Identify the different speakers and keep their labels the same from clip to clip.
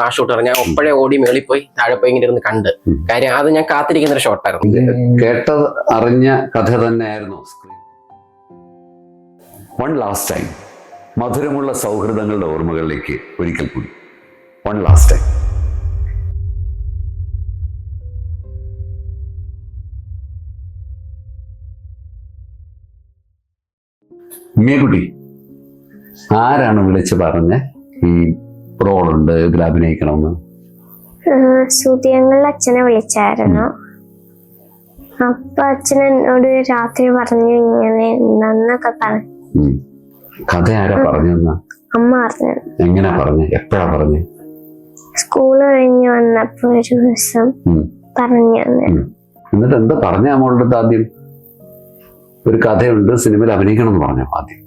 Speaker 1: ആ ഷോട്ട് ഞാൻ ഒപ്പഴേ ഓടി മേളി പോയി താഴെ പോയി ഇങ്ങനെ ഇരുന്ന് കണ്ട്. കാര്യം അത് ഞാൻ കാത്തിരിക്കുന്ന ഒരു ഷോട്ടായിരുന്നു.
Speaker 2: കേട്ടത് അറിഞ്ഞ കഥ തന്നെയായിരുന്നു വൺ ലാസ്റ്റ് ടൈം മധുരമുള്ള സൗഹൃദങ്ങളുടെ ഓർമ്മകളിലേക്ക് ഒരിക്കൽ കൂടി. വൺ ലാസ്റ്റ് ടൈം ഉമ്മിയക്കുട്ടി ആരാണ് വിളിച്ച് പറഞ്ഞ ഈ റോളുണ്ട് ഇതിൽ അഭിനയിക്കണമെന്ന്.
Speaker 3: സുതിയങ്ങളിൽ അച്ഛനെ വിളിച്ചായിരുന്നു. അപ്പൊ അച്ഛൻ എന്നോട് രാത്രി പറഞ്ഞു ഇങ്ങനെ നന്നൊക്കെ പറഞ്ഞു.
Speaker 2: കഥ ആരാ പറഞ്ഞു
Speaker 3: അമ്മ പറഞ്ഞു.
Speaker 2: എങ്ങനെ പറഞ്ഞു? എപ്പോഴാ പറഞ്ഞു?
Speaker 3: സ്കൂൾ കഴിഞ്ഞ് വന്നപ്പോ ഒരു ദിവസം പറഞ്ഞു
Speaker 2: എന്നിട്ട് എന്താ പറഞ്ഞ അമ്മളുടെ ആദ്യം? ഒരു കഥയുണ്ട് സിനിമയിൽ അഭിനയിക്കണം എന്ന് പറഞ്ഞു ആദ്യം.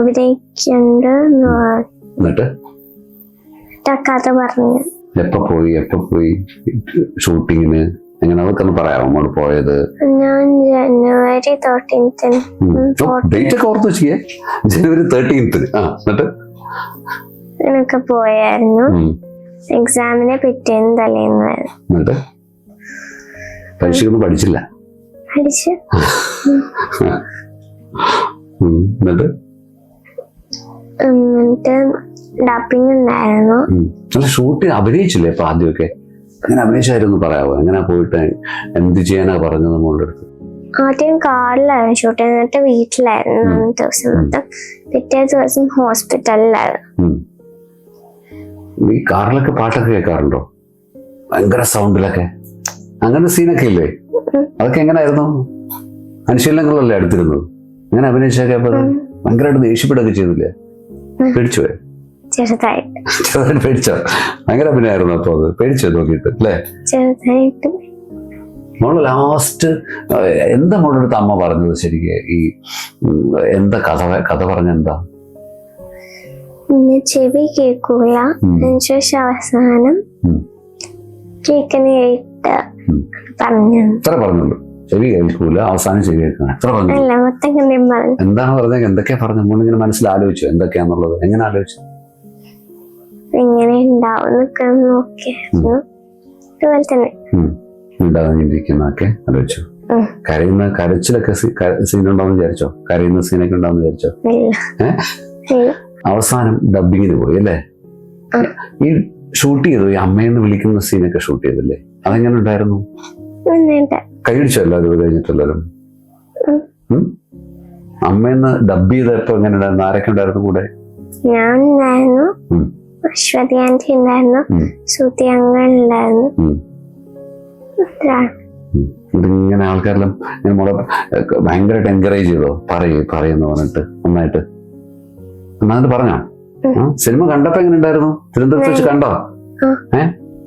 Speaker 3: അഭിനയിക്കണ്ട്.
Speaker 2: എന്നിട്ട്?
Speaker 3: ആ പറഞ്ഞു.
Speaker 2: എപ്പോ പോയി? എപ്പോ പോയി? ഷൂട്ടിങ്ങിന്? എങ്ങനെ? അതൊക്കെ ഒന്ന് പറയാമോ? അങ്ങോട്ട് പോയത്?
Speaker 3: ഞാൻ ജനുവരി തേർട്ടീൻത്തിന്
Speaker 2: ഡേറ്റ് ഒക്കെ ഓർത്ത് വെച്ചേ ജനുവരി തേർട്ടീൻത്തിന് ആ എന്നിട്ട്?
Speaker 3: ഇതിനൊക്കെ പോയായിരുന്നു. എക്സാമിനെ പിറ്റേന്ന് തലേന്നായിരുന്നു.
Speaker 2: പരീക്ഷയൊന്നും പഠിച്ചില്ല?
Speaker 3: പഠിച്ചു.
Speaker 2: എന്നിട്ട്?
Speaker 3: എന്നിട്ട് ഡബിങ് ഉണ്ടായിരുന്നു
Speaker 2: ഉം. ഷൂട്ട് അഭിനയിച്ചില്ലേ അപ്പൊ ആദ്യമൊക്കെ? അങ്ങനെ അഭിനയിച്ചായിരുന്നു പറയാവോ? എങ്ങനെ പോയിട്ട് എന്ത് ചെയ്യാനാ പറഞ്ഞത് നമ്മളുടെ അടുത്ത്?
Speaker 3: ആദ്യം കാറിലായിരുന്നു ഷൂട്ട് എന്നിട്ട് വീട്ടിലായിരുന്നു. അന്ന് ദിവസം മൊത്തം പിറ്റേ ദിവസം ഹോസ്പിറ്റലിലായിരുന്നു.
Speaker 2: ഈ കാറിലൊക്കെ പാട്ടൊക്കെ കേൾക്കാറുണ്ടോ? ഭയങ്കര സൗണ്ടിലൊക്കെ അങ്ങനെ സീനൊക്കെ ഇല്ലേ. അതൊക്കെ എങ്ങനെയായിരുന്നു അനുശീലനങ്ങളല്ലേ എടുത്തിരുന്നത്? അങ്ങനെ അഭിനയിച്ചൊക്കെ. ഭയങ്കരമായിട്ട് ദേഷ്യപ്പെടുകയൊക്കെ ചെയ്തില്ലേ?
Speaker 3: ഉം.
Speaker 2: പേടിച്ചു പോയി
Speaker 3: ചെറുതായിട്ട്.
Speaker 2: ചെറുതായിട്ട് പേടിച്ചോ? ഭയങ്കര അഭിനയായിരുന്നു അപ്പൊ അത്. പേടിച്ചോ നോക്കിയിട്ട് അല്ലേ?
Speaker 3: ചെറുതായിട്ട്.
Speaker 2: മോൾ ലാസ്റ്റ് എന്താ മോളുടെ അടുത്ത് അമ്മ പറഞ്ഞത് ശരിക്ക്? ഈ എന്താ കഥ? കഥ
Speaker 3: പറഞ്ഞെന്താ ചെവി കേൾക്കൂല. അതിനുശേഷം അവസാനം കേൾക്കുന്ന കേട്ട്. പറഞ്ഞു.
Speaker 2: എത്ര പറഞ്ഞുള്ളൂ? ചെവി കേൾക്കൂല അവസാനം ചെവി കേൾക്കണം. എത്ര പറഞ്ഞു. എന്താണ് പറഞ്ഞത്? എന്തൊക്കെയാ പറഞ്ഞു മോളിങ്ങനെ മനസ്സിൽ ആലോചിച്ചു എന്തൊക്കെയാന്നുള്ളത്? എങ്ങനെ ആലോചിച്ചു
Speaker 3: എങ്ങനെ ഉണ്ടാവും എന്നൊക്കെ നോക്കിയായിരുന്നു അതുപോലെ തന്നെ.
Speaker 2: ഉണ്ടാകാനിരിക്കുന്നതൊക്കെ ആലോചിച്ചു. കരയുന്ന കരച്ചിലൊക്കെ സീൻ ഉണ്ടാവും വിചാരിച്ചോ? കരയുന്ന സീനൊക്കെ ഉണ്ടാവും വിചാരിച്ചോ. അവസാനം ഡബിങ്ങിന് പോയി അല്ലേ? ഈ ഷൂട്ട് ചെയ്തു ഈ അമ്മയെന്ന് വിളിക്കുന്ന സീനൊക്കെ ഷൂട്ട് ചെയ്തല്ലേ? അതെങ്ങനെ ഉണ്ടായിരുന്നു? കൈയടിച്ചോ എല്ലാവരും.
Speaker 3: ഉം?
Speaker 2: അമ്മയെന്ന് ഡബ് ചെയ്തപ്പോ എങ്ങനെ ഉണ്ടായിരുന്നു? ആരൊക്കെ ഉണ്ടായിരുന്നു കൂടെ?
Speaker 3: ഞാൻ. അശ്വതി ആന്റി ഉണ്ടായിരുന്നു. ശ്രുതി അങ്ങൾ ഉണ്ടായിരുന്നു.
Speaker 2: ഇതിങ്ങനെ ആൾക്കാരെല്ലാം നമ്മളെ മോളെ ഭയങ്കരമായിട്ട് എൻകറേജ് ചെയ്തോ? പറയൂ പറയുന്നു പറഞ്ഞിട്ട് നന്നായിട്ട്. നന്നായിട്ട് പറഞ്ഞോ? സിനിമ കണ്ടപ്പോ എങ്ങനെ ഉണ്ടായിരുന്നു? തിരുവനന്തപുരത്ത് വെച്ച് കണ്ടോ. ഏ?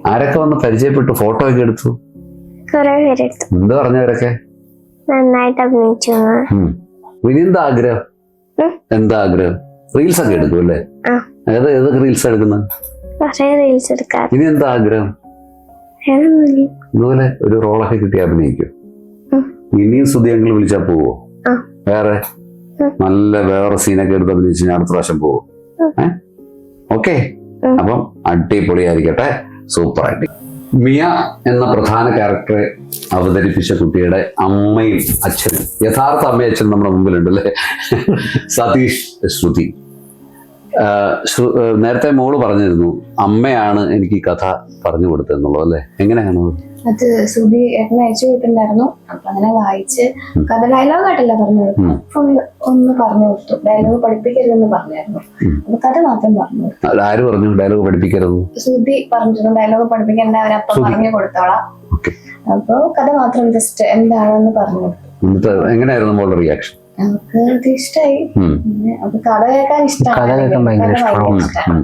Speaker 2: ആരൊക്കെ വന്ന് പരിചയപ്പെട്ടു? ഫോട്ടോ ഒക്കെ എടുത്തു? എന്ത് പറഞ്ഞവരൊക്കെ
Speaker 3: നന്നായിട്ട് അഭിനയിച്ചു.
Speaker 2: ഇനി എന്താ ആഗ്രഹം? എന്താ ആഗ്രഹം? റീൽസ് ഒക്കെ എടുക്കും അല്ലേ?
Speaker 3: ഏതാ
Speaker 2: ഏത് ഏതൊക്കെ റീൽസ് എടുക്കുന്നത്?
Speaker 3: കുറെ റീൽസ് എടുക്കാറ്
Speaker 2: ഇനി എന്താ ആഗ്രഹം. ഇതുപോലെ ഒരു റോളൊക്കെ കിട്ടി അഭിനയിക്കും. ഇനിയും സ്തുതിയങ്ങൾ വിളിച്ചാ പോവോ. വേറെ. നല്ല വേറെ സീനൊക്കെ എടുത്ത് അഭിനയിച്ച് ഞാൻ അടുത്ത പ്രാവശ്യം പോവും. ഏ? ഓക്കെ. അപ്പം അടിപൊളിയായിരിക്കട്ടെ. സൂപ്പർ ആയിട്ട്. മിയ എന്ന പ്രധാന ക്യാരക്ടറെ അവതരിപ്പിച്ച കുട്ടിയുടെ അമ്മയും അച്ഛനും. യഥാർത്ഥ അമ്മയും അച്ഛനും നമ്മുടെ മുമ്പിലുണ്ട് അല്ലേ സതീഷ് ശ്രുതി. നേരത്തെ മോൾ പറഞ്ഞിരുന്നു അമ്മയാണ് എനിക്ക് ഈ കഥ പറഞ്ഞു കൊടുത്തതെന്നുള്ളത് അല്ലേ? എങ്ങനെയാണ്? അത്?
Speaker 4: സുബി ഏട്ടനെ അയച്ചു കൊടുത്തിട്ടുണ്ടായിരുന്നു. അപ്പൊ അങ്ങനെ വായിച്ച് കഥ ഡയലോഗ് ആയിട്ടല്ല പറഞ്ഞു കൊടുത്തു
Speaker 2: ഫുള്ള്
Speaker 4: ഫുൾ ഒന്ന് പറഞ്ഞു കൊടുത്തു. ഡയലോഗ് പഠിപ്പിക്കരുതെന്ന് പറഞ്ഞായിരുന്നു. അപ്പൊ കഥ മാത്രം പറഞ്ഞു
Speaker 2: ആര് പറഞ്ഞു ഡയലോഗ് പഠിപ്പിക്കരുത്?
Speaker 4: സുബി പറഞ്ഞിരുന്നു ഡയലോഗ് പഠിപ്പിക്കേണ്ട അവരപ്പം
Speaker 2: അവരപ്പ
Speaker 4: പറഞ്ഞു കൊടുത്തോളാം. അപ്പൊ കഥ മാത്രം ജസ്റ്റ് എന്താണെന്ന് പറഞ്ഞു കൊടുത്തു.
Speaker 2: എങ്ങനെയായിരുന്നു മോളുടെ റിയാക്ഷൻ
Speaker 4: അവർക്ക് അത് ഇഷ്ടമായി അത് കഥ കേൾക്കാൻ
Speaker 5: കഥ കേൾക്കാൻ ഭയങ്കര
Speaker 4: ഇഷ്ടമാണ്.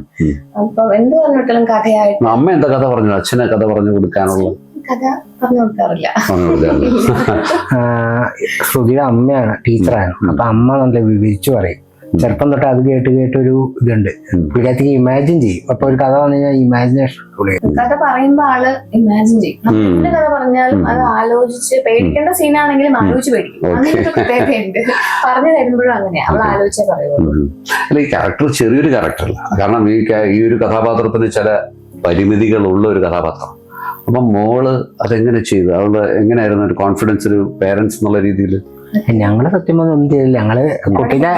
Speaker 4: അപ്പൊ എന്ത് പറഞ്ഞിട്ടും കഥയായിട്ട്
Speaker 2: അമ്മ എന്താ കഥ പറഞ്ഞു? അച്ഛനെ കഥ പറഞ്ഞു കൊടുക്കാനുള്ള
Speaker 4: കഥ പറഞ്ഞു കൊടുക്കാറില്ല.
Speaker 5: ശ്രുതിയുടെ അമ്മയാണ് ടീച്ചറാണ്. അപ്പൊ അമ്മ നല്ല വിവരിച്ചു പറയും. ചെറുപ്പം തൊട്ട് അത് കേട്ട് കേട്ട് ഒരു ഇതുണ്ട്.
Speaker 2: ഉം.
Speaker 5: പുള്ളിയത്തേക്ക് ഇമാജിൻ ചെയ്യും. അപ്പൊ ഒരു കഥ വന്നു കഴിഞ്ഞാൽ ഇമാജിനേഷൻ
Speaker 4: കഥ പറയുമ്പോ ആൾ ഇമാജിൻ ചെയ്യും. നമ്മൾ കഥ പറഞ്ഞാലും അത് ആലോചിച്ച് പേടിക്കേണ്ട സീനാണെങ്കിലും ആലോചിച്ച് പേടിക്കും.
Speaker 2: Okay.
Speaker 4: അങ്ങനെ ഒരു പ്രത്യേകതയുണ്ട്. പറഞ്ഞു തരുമ്പോഴും അങ്ങനെയാ അവൾ ആലോചിച്ചേ പറയുള്ളൂ.
Speaker 2: അല്ല ഈ ക്യാരക്ടർ ചെറിയൊരു ക്യാരക്ടറല്ല കാരണം ഈ ഈ ഒരു കഥാപാത്രത്തിന് ചില പരിമിതികൾ ഉള്ള ഒരു കഥാപാത്രം. അപ്പം മോൾ അതെങ്ങനെ ചെയ്തു? അവൾ എങ്ങനെയായിരുന്നു ഒരു കോൺഫിഡൻസ് ഒരു പേരൻസ് എന്നുള്ള രീതിയിൽ
Speaker 5: ഞങ്ങൾ സത്യം പറഞ്ഞാൽ ഒന്നും ചെയ്തില്ല. ഞങ്ങൾ കുട്ടീനെ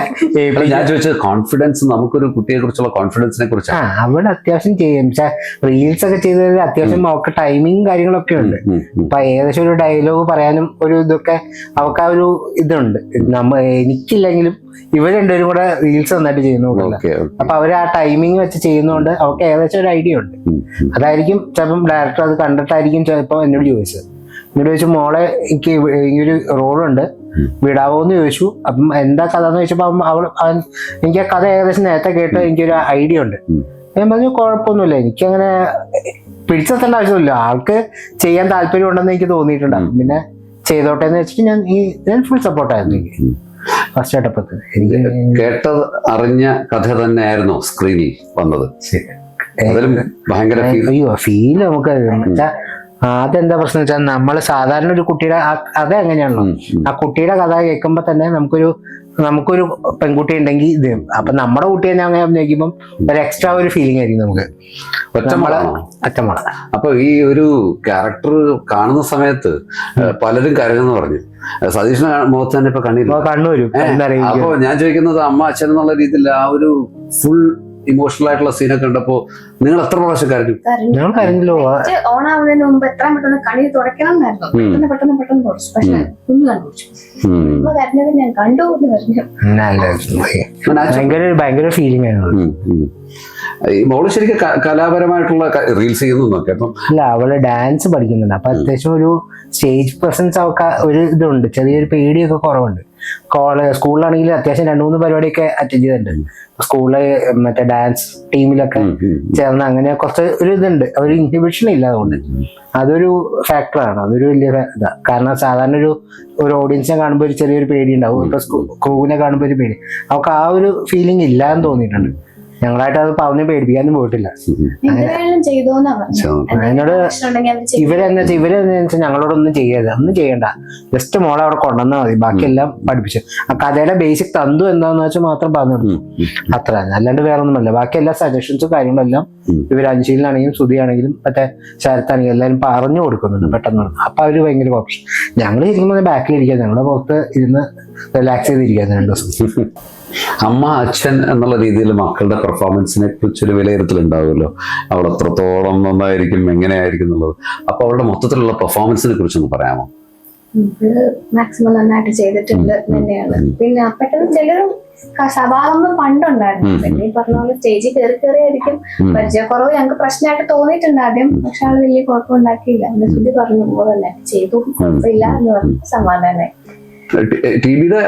Speaker 2: ഞാൻ ചോദിച്ചത് കോൺഫിഡൻസ് നമുക്കൊരു കുട്ടിയെ കുറിച്ചുള്ള കോൺഫിഡൻസിനെ
Speaker 5: ആ
Speaker 2: കുറിച്ചാണ്
Speaker 5: അവിടെ അത്യാവശ്യം ചെയ്യും. പക്ഷെ റീൽസ് ഒക്കെ ചെയ്തതിൽ അത്യാവശ്യം അവക്ക് ടൈമിങ് കാര്യങ്ങളൊക്കെ ഉണ്ട്. അപ്പൊ ഏകദേശം ഒരു ഡയലോഗ് പറയാനും ഒരു ഇതൊക്കെ അവക്ക് ആ ഒരു ഇതുണ്ട്. നമ്മ എനിക്കില്ലെങ്കിലും ഇവർ രണ്ടുപേരും കൂടെ റീൽസ് നന്നായിട്ട്
Speaker 2: ചെയ്യുന്നു.
Speaker 5: അപ്പൊ അവർ ആ ടൈമിങ് വെച്ച് ചെയ്യുന്നതുകൊണ്ട് അവർക്ക് ഏകദേശം ഒരു ഐഡിയ ഉണ്ട്. അതായിരിക്കും ചിലപ്പം ഡയറക്ടർ അത് കണ്ടിട്ടായിരിക്കും ചിലപ്പോൾ എന്നോട് ചോദിച്ചത്. എന്നോട് ചോദിച്ചു മോളെ എനിക്ക് ഇങ്ങനൊരു റോളുണ്ട് വിടാവോ എന്ന് ചോദിച്ചു. അപ്പം എന്താ കഥ എന്ന് ചോദിച്ചപ്പോൾ അവൾ എനിക്ക് ആ കഥ ഏകദേശം നേരത്തെ കേട്ട് എനിക്കൊരു ഐഡിയ ഉണ്ട്. ഞാൻ പറഞ്ഞു കുഴപ്പമൊന്നുമില്ല. എനിക്കങ്ങനെ പിടിച്ചെത്തേണ്ട ആവശ്യമില്ല. ആൾക്ക് ചെയ്യാൻ താല്പര്യം ഉണ്ടെന്ന് എനിക്ക് തോന്നിയിട്ടുണ്ട്. പിന്നെ ചെയ്തോട്ടെ എന്ന് വെച്ചിട്ട് ഞാൻ ഈ ഞാൻ ഫുൾ സപ്പോർട്ടായിരുന്നു എനിക്ക്. ഫസ്റ്റ് എനിക്ക്
Speaker 2: കേട്ടത് അറിഞ്ഞ കഥ തന്നെയായിരുന്നു സ്ക്രീനിൽ വന്നത്. അതിലും ഭയങ്കര
Speaker 5: അയ്യോ ഫീൽ നമുക്ക് എന്താ പ്രശ്നം വെച്ചാൽ നമ്മൾ സാധാരണ ഒരു കുട്ടിയുടെ അത് എങ്ങനെയാണല്ലോ. ആ കുട്ടിയുടെ കഥ കേൾക്കുമ്പോ തന്നെ നമുക്കൊരു നമുക്കൊരു പെൺകുട്ടി ഉണ്ടെങ്കിൽ ഇത് അപ്പൊ നമ്മുടെ കുട്ടി തന്നെ അങ്ങനെ അഭിനയിക്കുമ്പോൾ ഒരു എക്സ്ട്രാ ഒരു ഫീലിംഗ് ആയിരിക്കും നമുക്ക്.
Speaker 2: ഒറ്റമള.
Speaker 5: അറ്റമോള
Speaker 2: അപ്പൊ ഈ ഒരു ക്യാരക്ടർ കാണുന്ന സമയത്ത് പലരും കരഞ്ഞെന്ന് പറഞ്ഞു. സതീഷിന്റെ മുഖത്ത് തന്നെ ഇപ്പൊ കണ്ണീര് കണ്ണു
Speaker 5: വരും.
Speaker 2: അപ്പൊ ഞാൻ ചോദിക്കുന്നത് അമ്മ അച്ഛൻ എന്നുള്ള രീതിയിൽ ആ ഒരു ഫുൾ ഇമോഷണൽ ആയിട്ടുള്ള സീനൊക്കെ കണ്ടപ്പോ നിങ്ങൾ എത്ര പ്രാവശ്യം കരഞ്ഞു?
Speaker 5: ഞങ്ങൾ കരഞ്ഞല്ലോ
Speaker 4: ഓൺ ആവുന്നതിന് മുമ്പ് എത്ര പെട്ടെന്ന് കണി തുടയ്ക്കണം എന്നായിരുന്നു പെട്ടെന്ന് പെട്ടെന്ന് പെട്ടെന്ന് തുടച്ചു. പക്ഷെ കുഞ്ഞു കണ്ടുപിടിച്ചു. കരഞ്ഞത് ഞാൻ കണ്ടു എന്ന് പറഞ്ഞു.
Speaker 5: ഭയങ്കര ഫീലിംഗ് ആയിരുന്നു
Speaker 2: മോൾ ശരിക്കും കലാപരമായിട്ടുള്ള റീൽസ് ചെയ്യുന്നു നോക്കെ
Speaker 5: അല്ല അവൾ ഡാൻസ് പഠിക്കുന്നുണ്ട്. അപ്പൊ അത്യാവശ്യം ഒരു സ്റ്റേജ് പ്രസൻസ് ഒക്കെ ഒരു ഇതുണ്ട്. ചെറിയൊരു പേടിയൊക്കെ കുറവുണ്ട്. കോളേജ് സ്കൂളിലാണെങ്കിൽ അത്യാവശ്യം രണ്ടു മൂന്ന് പരിപാടിയൊക്കെ അറ്റൻഡ് ചെയ്തിട്ടുണ്ട്. സ്കൂളിൽ മറ്റേ ഡാൻസ് ടീമിലൊക്കെ ചേർന്ന് അങ്ങനെ കുറച്ച് ഒരു ഇതുണ്ട്. ഒരു ഇൻഹിബിഷൻ ഇല്ല അതുകൊണ്ട്. അതൊരു ഫാക്ടറാണ് അതൊരു വലിയ ഇതാ. കാരണം സാധാരണ ഒരു ഒരു ഓഡിയൻസിനെ കാണുമ്പോൾ ഒരു ചെറിയൊരു പേടി ഉണ്ടാവും ഇപ്പൊ ക്രൂവിനെ കാണുമ്പോൾ ഒരു പേടി. അവർക്ക് ആ ഒരു ഫീലിംഗ് ഇല്ല എന്ന് തോന്നിയിട്ടുണ്ട്. ഞങ്ങളായിട്ട് അത് പറഞ്ഞ് പേടിപ്പിക്കാനും പോയിട്ടില്ല.
Speaker 4: എന്നോട്
Speaker 5: ഇവരെന്ന് വെച്ചാൽ ഇവരെന്ന് വെച്ചാൽ ഞങ്ങളോടൊന്നും ചെയ്യരുത്. ഒന്നും ചെയ്യണ്ട. ജസ്റ്റ് മോളെ അവിടെ കൊണ്ടുവന്നാൽ മതി. ബാക്കിയെല്ലാം പഠിപ്പിച്ചു. ആ കഥയുടെ ബേസിക് തന്തു എന്താന്ന് വെച്ചാൽ മാത്രം പറഞ്ഞു
Speaker 2: കൊടുക്കും.
Speaker 5: അത്ര. അല്ലാണ്ട് വേറെ ഒന്നുമല്ല ബാക്കി എല്ലാ സജഷൻസും കാര്യങ്ങളെല്ലാം. ഇവർ അഞ്ചിലാണെങ്കിലും സുതിയാണെങ്കിലും മറ്റേ ശരത്താണെങ്കിലും എല്ലാവരും പറഞ്ഞു കൊടുക്കുന്നുണ്ട് പെട്ടെന്ന്. അപ്പൊ അവർ ഭയങ്കര ഓപ്ഷൻ ഞങ്ങൾ ശരിക്കും ബാക്കിലിരിക്കുക ഞങ്ങളുടെ പുറത്ത് ഇരുന്ന് റിലാക്സ് ചെയ്തിരിക്കുക രണ്ടു ദിവസം.
Speaker 2: അമ്മ അച്ഛൻ എന്നുള്ള രീതിയിൽ മക്കളുടെ പെർഫോമൻസിനെ കുറിച്ചൊരു വിലയിരുത്തൽ ഉണ്ടാവുമല്ലോ അവൾ എത്രത്തോളം നന്നായിരിക്കും എങ്ങനെയായിരിക്കും എന്നുള്ളത്. അപ്പൊ അവളുടെ മൊത്തത്തിലുള്ള പെർഫോമൻസിനെ കുറിച്ചൊന്ന് പറയാമോ?
Speaker 4: മാക്സിമം നന്നായിട്ട് ചെയ്തിട്ടുണ്ട് തന്നെയാണ്. പിന്നെ പെട്ടെന്ന് ചില സഭാവൊന്നും പണ്ടുണ്ടായിരുന്നു. പിന്നെ ഈ പറഞ്ഞ പോലെ സ്റ്റേജിൽ കയറി കയറി ആയിരിക്കും. പരിചയക്കുറവ് ഞങ്ങൾക്ക് പ്രശ്നമായിട്ട് തോന്നിയിട്ടുണ്ട് ആദ്യം. പക്ഷെ ആൾ വലിയ കുഴപ്പമുണ്ടാക്കിയില്ല. എന്ന് ശ്രുതി പറഞ്ഞു പോലെ തന്നെ ചെയ്തു. കുഴപ്പമില്ല എന്ന് പറഞ്ഞു സമാധാനമായി
Speaker 2: ടി വിയുടെ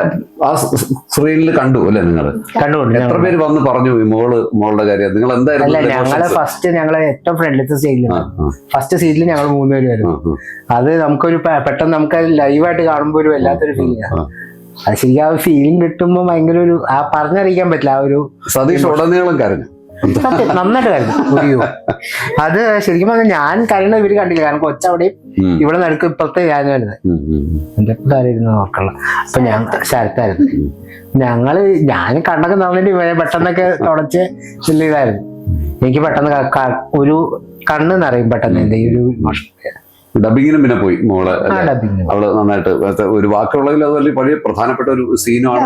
Speaker 2: ആ സ്ക്രീനിൽ കണ്ടു അല്ലേ നിങ്ങൾ?
Speaker 5: കണ്ടു
Speaker 2: എത്ര പേര് വന്ന് പറഞ്ഞു മോൾ മോളുടെ കാര്യം? നിങ്ങൾ എന്തായിരുന്നു
Speaker 5: ഞങ്ങൾ ഫസ്റ്റ് ഞങ്ങളെ ഏറ്റവും ഫ്രണ്ട്ലി
Speaker 2: ആ,
Speaker 5: ഫസ്റ്റ് സീറ്റിൽ ഞങ്ങൾ മൂന്ന്
Speaker 2: പേര്
Speaker 5: വരും അത് നമുക്കൊരു പെട്ടെന്ന് നമുക്ക് ലൈവ് ലൈവായിട്ട് കാണുമ്പോൾ ഒരു വല്ലാത്തൊരു ഫീലിംഗ്. അത് ശരിക്കും ആ ഫീലിംഗ് കിട്ടുമ്പോൾ ഭയങ്കര ഒരു ആ പറഞ്ഞറിയിക്കാൻ പറ്റില്ല ആ ഒരു
Speaker 2: സതീഷ് ഉടനീളം കരഞ്ഞു.
Speaker 5: സത്യം നന്നായിട്ട് കരഞ്ഞു അയ്യോ. അത് ശരിക്കും പറഞ്ഞാൽ ഞാൻ കരയണ ഇവർ കണ്ടില്ല. കാരണം കൊച്ചവിടെയും ഇവിടെ നടക്കും ഇപ്പുറത്തെ ഞാൻ വരുന്നത്. എന്റെ കാര്യമായിരുന്നു ഓർക്കുള്ള അപ്പൊ ഞാൻ ശരത്തായിരുന്നു. ഞങ്ങൾ ഞാൻ കണ്ണൊക്കെ നന്നിട്ട് ഇവരെ പെട്ടെന്നൊക്കെ തുടച്ച് ഇതായിരുന്നു എനിക്ക് പെട്ടെന്ന് ഒരു കണ്ണ് നിറയും പെട്ടെന്ന് എന്റെ ഈ ഒരു
Speaker 2: ഡബിങ്ങിനും പിന്നെ പോയി
Speaker 5: മോൾ.
Speaker 2: അവൾ നന്നായിട്ട് ഒരു വാക്കുള്ളതിൽ അത് വലിയ വലിയ പ്രധാനപ്പെട്ട ഒരു
Speaker 4: സീനാണ്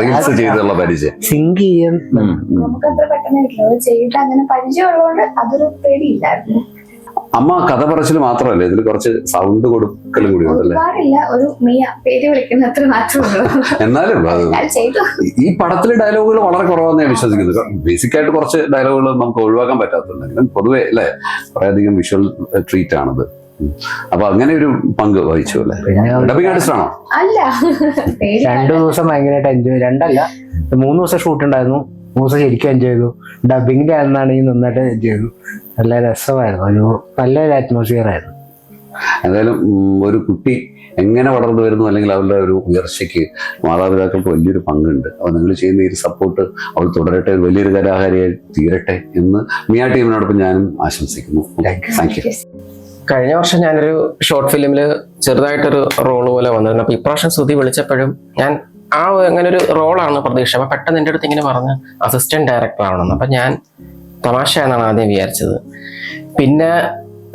Speaker 4: റീൽസ്
Speaker 2: ചെയ്തുള്ള പരിചയം.
Speaker 5: സിങ്ക് ചെയ്യാൻ.
Speaker 4: നമുക്ക് അത്ര പെട്ടെന്ന് ചെയ്തിട്ട് അങ്ങനെ പരിചയമുള്ളതുകൊണ്ട് അതൊരു പേടിയില്ലായിരുന്നു.
Speaker 2: അമ്മ കഥ പറച്ചിൽ മാത്രമല്ല? ഇതിൽ കുറച്ച് സൗണ്ട് കൊടുക്കലും കൂടി ഉണ്ടല്ലേ? എന്നാലും ഈ പടത്തിലെ ഡയലോഗുകൾ വളരെ കുറവാന്ന് ഞാൻ വിശ്വസിക്കുന്നു. ബേസിക് ആയിട്ട് കുറച്ച് ഡയലോഗുകൾ നമുക്ക് ഒഴിവാക്കാൻ പറ്റാത്തുണ്ടെങ്കിലും പൊതുവെ അല്ലെ? കുറേയധികം വിഷ്വൽ ട്രീറ്റ് ആണത്. അപ്പൊ അങ്ങനെ ഒരു പങ്ക് വഹിച്ചു അല്ലേ? ഡബിങ് ആർട്ടിസ്റ്റ് ആണോ?
Speaker 4: അല്ല.
Speaker 5: രണ്ടു ദിവസം ഭയങ്കരമായിട്ട് എൻജോയ് രണ്ടല്ല. മൂന്ന് ദിവസം ഷൂട്ട് ഉണ്ടായിരുന്നു. ദിവസം ശരിക്കും എൻജോയ് ചെയ്തു. ഡബിങ്ങിന്റെ ആണെന്നാണെങ്കിൽ നന്നായിട്ട് എൻജോയ് ചെയ്തു. നല്ല രസമായിരുന്നു. ഒരു നല്ലൊരു അറ്റ്മോസ്ഫിയർ ആയിരുന്നു.
Speaker 2: എന്തായാലും ഒരു കുട്ടി എങ്ങനെ വളർന്നു വരുന്നു അല്ലെങ്കിൽ അവരുടെ ഒരു ഉയർച്ചയ്ക്ക് മാതാപിതാക്കൾക്ക് വലിയൊരു പങ്കുണ്ട്. അപ്പോൾ നിങ്ങൾ ചെയ്യുന്ന ഈ സപ്പോർട്ട് അവൾ തുടരട്ടെ വലിയൊരു കലാകാരിയായി തീരട്ടെ എന്ന് മിയ ടീമിനോടൊപ്പം ഞാനും ആശംസിക്കുന്നു. താങ്ക് യു
Speaker 1: കഴിഞ്ഞ വർഷം ഞാനൊരു ഷോർട്ട് ഫിലിമിൽ ചെറുതായിട്ടൊരു റോൾ പോലെ വന്നിരുന്നു. അപ്പോൾ ഇപ്രാവശ്യം ശ്രുതി വിളിച്ചപ്പോഴും ഞാൻ ആ അങ്ങനെ ഒരു റോളാണ് പ്രതീക്ഷ. അപ്പൊ പെട്ടെന്ന് എന്റെ അടുത്ത് ഇങ്ങനെ പറഞ്ഞ് അസിസ്റ്റന്റ് ഡയറക്ടർ ആവണമെന്ന്. അപ്പൊ ഞാൻ തമാശ എന്നാണ് ആദ്യം വിചാരിച്ചത്. പിന്നെ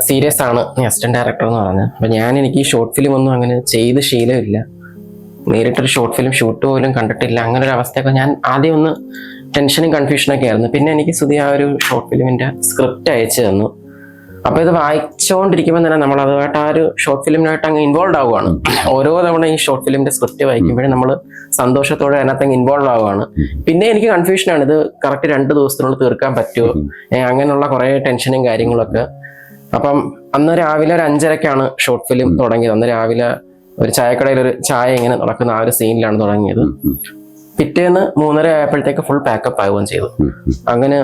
Speaker 1: സീരിയസ് ആണ് നീ അസിസ്റ്റന്റ് ഡയറക്ടർ എന്ന് പറഞ്ഞു. അപ്പൊ ഞാൻ എനിക്ക് ഈ ഷോർട്ട് ഫിലിം ഒന്നും അങ്ങനെ ചെയ്ത് ശീലമില്ല നേരിട്ടൊരു ഷോർട്ട് ഫിലിം ഷൂട്ട് പോലും കണ്ടിട്ടില്ല. അങ്ങനെ ഒരു അവസ്ഥയൊക്കെ ഞാൻ ആദ്യം ഒന്ന് ടെൻഷനും കൺഫ്യൂഷനൊക്കെ ആയിരുന്നു. പിന്നെ എനിക്ക് സുധി ആ ഒരു ഷോർട്ട് ഫിലിമിന്റെ സ്ക്രിപ്റ്റ് അയച്ചു തന്നു. അപ്പൊ ഇത് വായിച്ചുകൊണ്ടിരിക്കുമ്പോൾ തന്നെ നമ്മൾ അതുമായിട്ട് ആ ഒരു ഷോർട്ട് ഫിലിമിനായിട്ട് അങ്ങ് ഇൻവോൾവ് ആവുകയാണ്. ഓരോ തവണ ഈ ഷോർട്ട് ഫിലിമിന്റെ സ്ക്രിപ്റ്റ് വായിക്കുമ്പോഴും നമ്മൾ സന്തോഷത്തോടെ അതിനകത്ത് അങ്ങ് ഇൻവോൾവ് ആവുകയാണ്. പിന്നെ എനിക്ക് കൺഫ്യൂഷനാണ് ഇത് കറക്റ്റ് രണ്ട് ദിവസത്തിനുള്ളിൽ തീർക്കാൻ പറ്റുമോ? അങ്ങനെയുള്ള കുറെ ടെൻഷനും കാര്യങ്ങളൊക്കെ. അപ്പം അന്ന് രാവിലെ ഒരു അഞ്ചരക്കാണ് ഷോർട്ട് ഫിലിം തുടങ്ങിയത്. അന്ന് രാവിലെ ഒരു ചായക്കടയിൽ ഒരു ചായ ഇങ്ങനെ നടക്കുന്ന ആ ഒരു സീനിലാണ് തുടങ്ങിയത്. പിറ്റേന്ന് മൂന്നര ആയപ്പോഴത്തേക്ക് ഫുൾ പാക്കപ്പ് ആവുകയും ചെയ്തു. അങ്ങനെ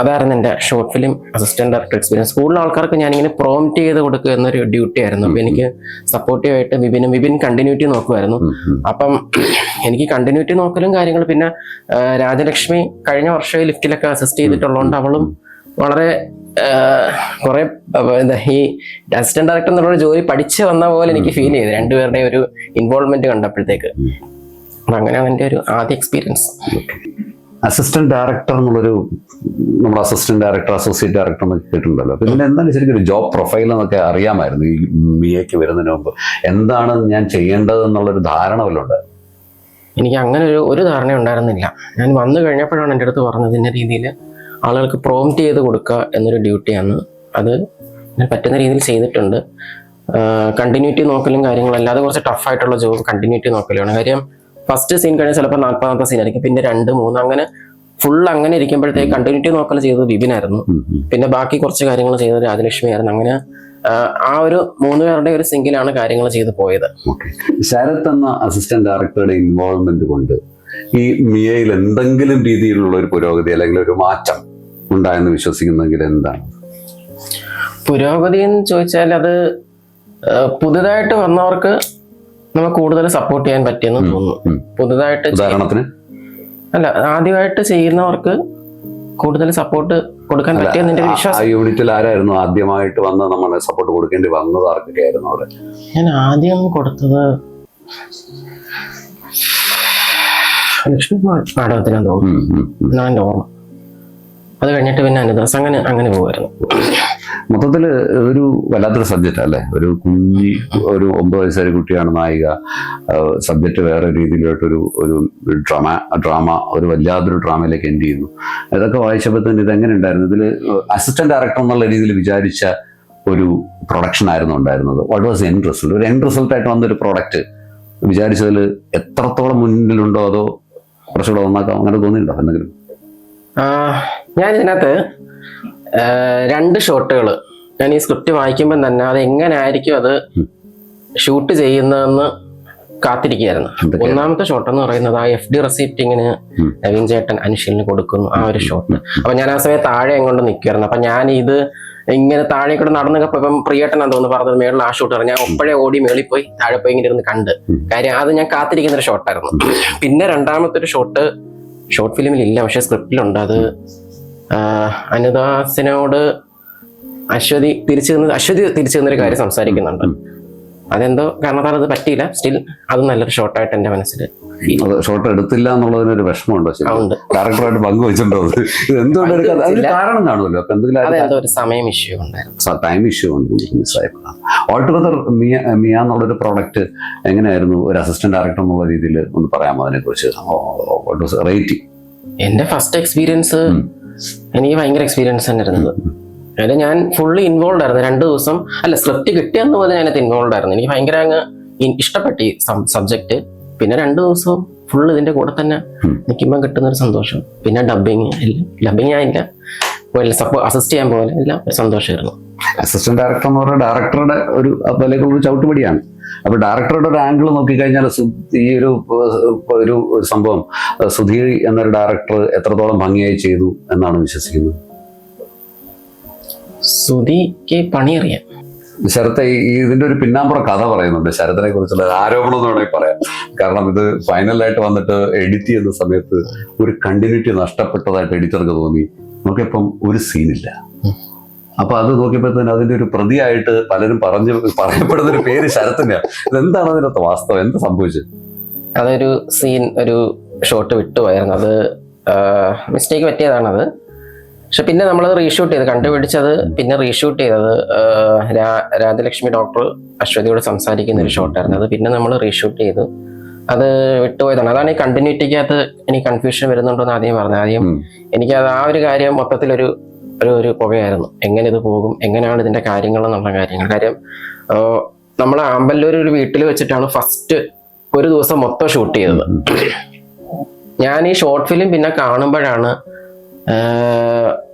Speaker 1: അതായിരുന്നു എന്റെ short film assistant director experience സ്കൂളിലെ ആൾക്കാർക്ക് ഞാനിങ്ങനെ പ്രോംപ്റ്റ് ചെയ്ത് കൊടുക്കുക എന്നൊരു ഡ്യൂട്ടി ആയിരുന്നു. അപ്പൊ എനിക്ക് സപ്പോർട്ടീവ് ആയിട്ട് വിപിനും വിപിൻ കണ്ടിന്യൂറ്റി നോക്കുമായിരുന്നു. അപ്പം എനിക്ക് കണ്ടിന്യൂറ്റി നോക്കലും കാര്യങ്ങൾ പിന്നെ രാജലക്ഷ്മി കഴിഞ്ഞ വർഷം ലിഫ്റ്റിലൊക്കെ അസിസ്റ്റ് ചെയ്തിട്ടുള്ളതുകൊണ്ട് അവളും വളരെ കുറെ എന്താ ഈ അസിസ്റ്റന്റ് ഡയറക്ടർ എന്നുള്ള ജോലി പഠിച്ചു വന്ന പോലെ എനിക്ക് ഫീൽ ചെയ്തു. രണ്ടുപേരുടെ ഒരു ഇൻവോൾവ്മെന്റ് കണ്ടപ്പോഴത്തേക്ക്. അങ്ങനെയാണ് അങ്ങനെ അവന്റെ ഒരു ആദ്യ എക്സ്പീരിയൻസ്
Speaker 2: അസിസ്റ്റന്റ് ഡയറക്ടർ എന്നുള്ളൊരു നമ്മുടെ അസിസ്റ്റന്റ് ഡയറക്ടർ അസോസിയേറ്റ് ഡയറക്ടർ എന്നൊക്കെ കേട്ടിട്ടുണ്ടല്ലോ. പിന്നെ എന്താണ് ശരിക്കും ഒരു ജോബ് പ്രൊഫൈൽ എന്നൊക്കെ അറിയാമായിരുന്നു ഈ മിയയ്ക്ക് വരുന്നതിന് മുമ്പ്? എന്താണ് ഞാൻ ചെയ്യേണ്ടത് എന്നുള്ളൊരു ധാരണ വല്ലതും ഉണ്ടായിരുന്നു
Speaker 1: എനിക്ക് അങ്ങനെ ഒരു ഒരു ധാരണ ഉണ്ടായിരുന്നില്ല. ഞാൻ വന്നു കഴിഞ്ഞപ്പോഴാണ് എന്റെ അടുത്ത് പറഞ്ഞത് ഇന്ന രീതിയിൽ ആളുകൾക്ക് പ്രോംപ്റ്റ് ചെയ്ത് കൊടുക്കുക എന്നൊരു ഡ്യൂട്ടിയാണ് അത് ഞാൻ പറ്റുന്ന രീതിയിൽ ചെയ്തിട്ടുണ്ട്. കണ്ടിന്യൂറ്റി നോക്കലും കാര്യങ്ങളും അല്ലാതെ കുറച്ച് ടഫായിട്ടുള്ള ജോബ് കണ്ടിന്യൂറ്റി നോക്കലാണ്. കാര്യം ഫസ്റ്റ് സീൻ കഴിഞ്ഞാൽ ചിലപ്പോൾ നാൽപ്പതാമത്തെ സീൻ ആയിരിക്കും. പിന്നെ രണ്ട് മൂന്ന് അങ്ങനെ ഫുൾ അങ്ങനെ ഇരിക്കുമ്പോഴത്തേക്ക് കണ്ടിന്യൂറ്റി നോക്കൽ ചെയ്തത്
Speaker 2: ബിബിനായിരുന്നു.
Speaker 1: പിന്നെ ബാക്കി കുറച്ച് കാര്യങ്ങൾ ചെയ്തത് രാജലക്ഷ്മി ആയിരുന്നു. അങ്ങനെ ആ ഒരു മൂന്ന് പേരുടെ ഒരു സിംഗിലാണ് കാര്യങ്ങൾ ചെയ്ത് പോയത്.
Speaker 2: ശരത് എന്ന അസിസ്റ്റന്റ് ഡയറക്ടറുടെ ഇൻവോൾവ്മെന്റ് കൊണ്ട് ഈ മിയയിൽ എന്തെങ്കിലും രീതിയിലുള്ള ഒരു പുരോഗതി അല്ലെങ്കിൽ ഒരു മാറ്റം ഉണ്ടായെന്ന് വിശ്വസിക്കുന്നെങ്കിൽ എന്താണ്?
Speaker 1: പുരോഗതി എന്ന് ചോദിച്ചാൽ അത് പുതുതായിട്ട് വന്നവർക്ക് നമുക്ക് കൂടുതൽ സപ്പോർട്ട് ചെയ്യാൻ പറ്റിയെന്ന് തോന്നുന്നു. പുതുതായിട്ട്
Speaker 2: ഉദാഹരണത്തിന്?
Speaker 1: അല്ല ആദ്യമായിട്ട് ചെയ്യുന്നവർക്ക് കൂടുതൽ സപ്പോർട്ട് കൊടുക്കാൻ പറ്റിയെന്ന് വിശ്വാസം.
Speaker 2: യൂണിറ്റിൽ ആരായിരുന്നു ആദ്യമായിട്ട് വന്ന് നമ്മളെ സപ്പോർട്ട് കൊടുക്കേണ്ടി വന്നത് ആർക്കൊക്കെ ആയിരുന്നു അവിടെ?
Speaker 1: ഞാൻ ആദ്യം കൊടുത്തത് ലക്ഷ്മി നാടകത്തിനാന്ന് തോന്നുന്നു. ഞാൻ ഓർമ്മ. അത് കഴിഞ്ഞിട്ട് പിന്നെ അനുദാസ് അങ്ങനെ അങ്ങനെ പോകുമായിരുന്നു
Speaker 2: മൊത്തത്തിൽ ഒരു വല്ലാത്തൊരു സബ്ജക്റ്റ് അല്ലേ? ഒരു കുഞ്ഞി ഒരു ഒമ്പത് വയസ്സുകാരി കുട്ടിയാണ് നായിക. സബ്ജക്റ്റ് വേറെ രീതിയിലോട്ടൊരു ഒരു ഡ്രാമ ഡ്രാമ ഒരു വല്ലാത്തൊരു ഡ്രാമയിലേക്ക് എൻഡ് ചെയ്യുന്നു. ഇതൊക്കെ വായിച്ചപ്പോൾ തന്നെ ഇതെങ്ങനെ ഉണ്ടായിരുന്നു? ഇതിൽ അസിസ്റ്റന്റ് ഡയറക്ടർ എന്നുള്ള രീതിയിൽ വിചാരിച്ച ഒരു പ്രൊഡക്ഷൻ ആയിരുന്നു ഉണ്ടായിരുന്നത്. വാട്ട് വാസ് എൻ റിസൾട്ട് ഒരു എൻ റിസൾട്ടായിട്ട് വന്നൊരു പ്രൊഡക്റ്റ് വിചാരിച്ചതിൽ എത്രത്തോളം മുന്നിലുണ്ടോ അതോ കുറച്ചുകൂടെ നന്നാക്കാം? അങ്ങനെ തോന്നിയിട്ടുണ്ടോ എന്തെങ്കിലും?
Speaker 1: ഞാൻ ഇതിനകത്ത് രണ്ട് ഷോട്ടുകൾ ഞാൻ ഈ സ്ക്രിപ്റ്റ് വായിക്കുമ്പോൾ തന്നെ അത് എങ്ങനെയായിരിക്കും അത് ഷൂട്ട് ചെയ്യുന്നതെന്ന് കാത്തിരിക്കുകയായിരുന്നു. ഒന്നാമത്തെ ഷോട്ട് എന്ന് പറയുന്നത് ആ എഫ് ഡി റെസിപ്റ്റിങ്ങിന്. നവീൻ ചേട്ടൻ അനുശീലിന് കൊടുക്കുന്നു ആ ഒരു ഷോട്ട്. അപ്പൊ ഞാൻ ആ സമയത്ത് താഴെ എങ്ങോട്ട് നിൽക്കുമായിരുന്നു അപ്പൊ ഞാൻ ഇത് ഇങ്ങനെ താഴെ കൂടെ നടന്നൊക്കെ ഇപ്പം പ്രിയേട്ടനാ തോന്നുന്നു പറഞ്ഞത് മേളിൽ ആ ഷൂട്ട് ഞാൻ ഒപ്പഴേ ഓടി മേളിൽ പോയി താഴെ പോയി ഇങ്ങനെ ഇരുന്ന് കണ്ട്. കാര്യം അത് ഞാൻ കാത്തിരിക്കുന്ന ഒരു ഷോട്ടായിരുന്നു. പിന്നെ രണ്ടാമത്തെ ഒരു ഷോട്ട് ഷോർട്ട് ഫിലിമിൽ ഇല്ല പക്ഷെ സ്ക്രിപ്റ്റിലുണ്ട്. അത് അനുദാസിനോട് അശ്വതി തിരിച്ചു നിന്ന് അശ്വതി തിരിച്ചു നിന്നൊരു കാര്യം സംസാരിക്കുന്നുണ്ട്. അതെന്തോ കാരണത്താൽ അത് പറ്റിയില്ല. സ്റ്റിൽ അത് നല്ലൊരു ഷോർട്ടായിട്ട് എന്റെ മനസ്സിൽ ഷോർട്ട്
Speaker 2: അത് ഷോട്ട് എടുത്തില്ല എന്നുള്ളതിനൊരു വിഷമമുണ്ടോ ഡയറക്ടറായിട്ട് പങ്കുവെച്ചിട്ടുണ്ടോ വെച്ചിട്ടുണ്ടോ ഇത് എന്തുകൊണ്ട് എടുക്കാതെ അതിന് കാരണം കാണുമല്ലോ. അപ്പൊ എന്തെങ്കിലും
Speaker 1: അതെന്തോ ഒരു സമയം ഇഷ്യൂ ഉണ്ടായിരുന്നു.
Speaker 2: ടൈം ഇഷ്യൂ ഉണ്ട്. മിസ്സായപ്പോഴാണ് ഓൾട്ടുഗദർ മിയ മിയ എന്നുള്ളൊരു പ്രോഡക്റ്റ് എങ്ങനെയായിരുന്നു? ഒരു അസിസ്റ്റന്റ് ഡയറക്ടർ എന്നുള്ള രീതിയിൽ ഒന്ന് പറയാമോ അതിനെക്കുറിച്ച്? റേറ്റിംഗ്
Speaker 1: എന്റെ ഫസ്റ്റ് എക്സ്പീരിയൻസ്. എനിക്ക് ഭയങ്കര എക്സ്പീരിയൻസ് തന്നെ ഇരുന്നത്. അതായത് ഞാൻ ഫുള്ളി ഇൻവോൾവ് ആയിരുന്നു. രണ്ട് ദിവസം അല്ല സ്ക്രിപ്റ്റ് കിട്ടിയെന്ന് പോലെ ഞാനത് ഇൻവോൾവ് ആയിരുന്നു. എനിക്ക് ഭയങ്കര അങ്ങ് ഇഷ്ടപ്പെട്ടു ഈ സബ്ജക്റ്റ് പിന്നെ രണ്ട് ദിവസവും ഫുൾ ഇതിന്റെ കൂടെ തന്നെ നിൽക്കുമ്പോൾ കിട്ടുന്ന ഒരു സന്തോഷം. പിന്നെ ഡബിങ് ഡബിങ് ആയില്ല അസിസ്റ്റ് ചെയ്യാൻ പോലെ എല്ലാം സന്തോഷമായിരുന്നു.
Speaker 2: അസിസ്റ്റന്റ് ഡയറക്ടർ എന്ന് പറയുന്ന ഡയറക്ടറുടെ ഒരു ചവിട്ടുപടിയാണ്. അപ്പൊ ഡയറക്ടറുടെ ഒരു ആംഗിൾ നോക്കിക്കഴിഞ്ഞാൽ ഈ ഒരു ഒരു സംഭവം സുധീർ എന്നൊരു ഡയറക്ടർ എത്രത്തോളം ഭംഗിയായി ചെയ്തു എന്നാണ് വിശ്വസിക്കുന്നത്?
Speaker 1: സുധിക്ക് പണിയറിയാം.
Speaker 2: ശരത്തെ ഇതിന്റെ ഒരു പിന്നാമ്പുറ കഥ പറയുന്നുണ്ട്. ശരത്തിനെ കുറിച്ചുള്ള ആരോപണം എന്ന് വേണമെങ്കിൽ പറയാം. കാരണം ഇത് ഫൈനലായിട്ട് വന്നിട്ട് എഡിറ്റ് ചെയ്യുന്ന സമയത്ത് ഒരു കണ്ടിന്യൂറ്റി നഷ്ടപ്പെട്ടതായിട്ട് എഡിറ്റർക്ക് തോന്നി. നമുക്കിപ്പം ഒരു സീനില്ല അപ്പൊ അത് നോക്കിയപ്പോഴത്തേന് അതിന്റെ ഒരു പ്രതിയായിട്ട് പലരും പറഞ്ഞു പറയപ്പെടുന്ന ഒരു പേര് ശരത്തിനാണ് ഇതെന്താണ് അതിനകത്ത് വാസ്തവം? എന്താ സംഭവിച്ചത്
Speaker 1: അതൊരു സീൻ ഒരു ഷോട്ട് വിട്ടുപോയായിരുന്നു അത് മിസ്റ്റേക്ക് പറ്റിയതാണത്. പക്ഷെ പിന്നെ നമ്മൾ റീഷൂട്ട് ചെയ്ത് കണ്ടുപിടിച്ചത് പിന്നെ റീഷൂട്ട് ചെയ്തത് രാജലക്ഷ്മി ഡോക്ടർ അശ്വതിയോട് സംസാരിക്കുന്ന ഒരു ഷോട്ടായിരുന്നു അത് പിന്നെ നമ്മൾ റീഷൂട്ട് ചെയ്തു. അത് വിട്ടുപോയതാണ്. അതാണ് ഈ കണ്ടിന്യൂറ്റിക്കകത്ത് എനിക്ക് കൺഫ്യൂഷൻ വരുന്നുണ്ടോ എന്ന് ആദ്യം പറഞ്ഞത്. ആദ്യം എനിക്കത് ആ ഒരു കാര്യം മൊത്തത്തിലൊരു ഒരു ഒരു പുകയായിരുന്നു. എങ്ങനെ ഇത് പോകും എങ്ങനെയാണ് ഇതിന്റെ കാര്യങ്ങൾ എന്നുള്ള കാര്യങ്ങൾ. കാര്യം നമ്മൾ ആമ്പല്ലൂർ ഒരു വീട്ടിൽ വെച്ചിട്ടാണ് ഫസ്റ്റ് ഒരു ദിവസം മൊത്തം ഷൂട്ട് ചെയ്തത്. ഞാൻ ഈ ഷോർട്ട് ഫിലിം പിന്നെ കാണുമ്പോഴാണ്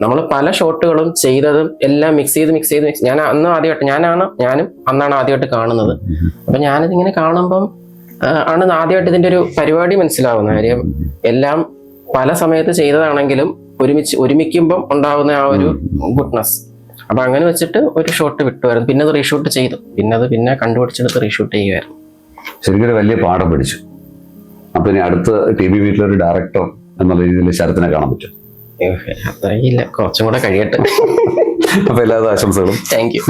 Speaker 1: നമ്മൾ പല ഷോട്ടുകളും ചെയ്തതും എല്ലാം മിക്സ് ചെയ്ത് മിക്സ് ചെയ്ത് മിക്സ് ഞാൻ അന്ന് ആദ്യമായിട്ട് ഞാനാണ് ഞാനും അന്നാണ് ആദ്യമായിട്ട് കാണുന്നത്. അപ്പം ഞാനിതിങ്ങനെ കാണുമ്പം ആണ് ആദ്യമായിട്ട് ഇതിന്റെ ഒരു പരിപാടി മനസ്സിലാവുന്ന കാര്യം എല്ലാം പല സമയത്ത് ചെയ്തതാണെങ്കിലും ഒരുമിച്ച് ഒരുമിക്കുമ്പം ഉണ്ടാകുന്ന ആ ഒരു ഗുഡ്നെസ് അപ്പൊ അങ്ങനെ വെച്ചിട്ട് ഒരു ഷോട്ട് വിട്ടുമായിരുന്നു പിന്നെ അത് റീഷൂട്ട് ചെയ്തു. പിന്നെ അത് പിന്നെ കണ്ടുപിടിച്ചെടുത്ത് റീഷൂട്ട് ചെയ്യുമായിരുന്നു
Speaker 2: ശരിക്കും വലിയ പാഠം പഠിച്ചു. അപ്പൊ ഇനി അടുത്ത ടി വി വീട്ടിലൊരു ഡയറക്ടർ എന്നുള്ള രീതിയിൽ ശരത്തിനെ കാണാൻ പറ്റും.
Speaker 1: അത്രയില്ല കുറച്ചും കൂടെ കഴിയട്ടെ.
Speaker 2: അപ്പൊ എല്ലാ ആശംസകളും.
Speaker 1: Thank you.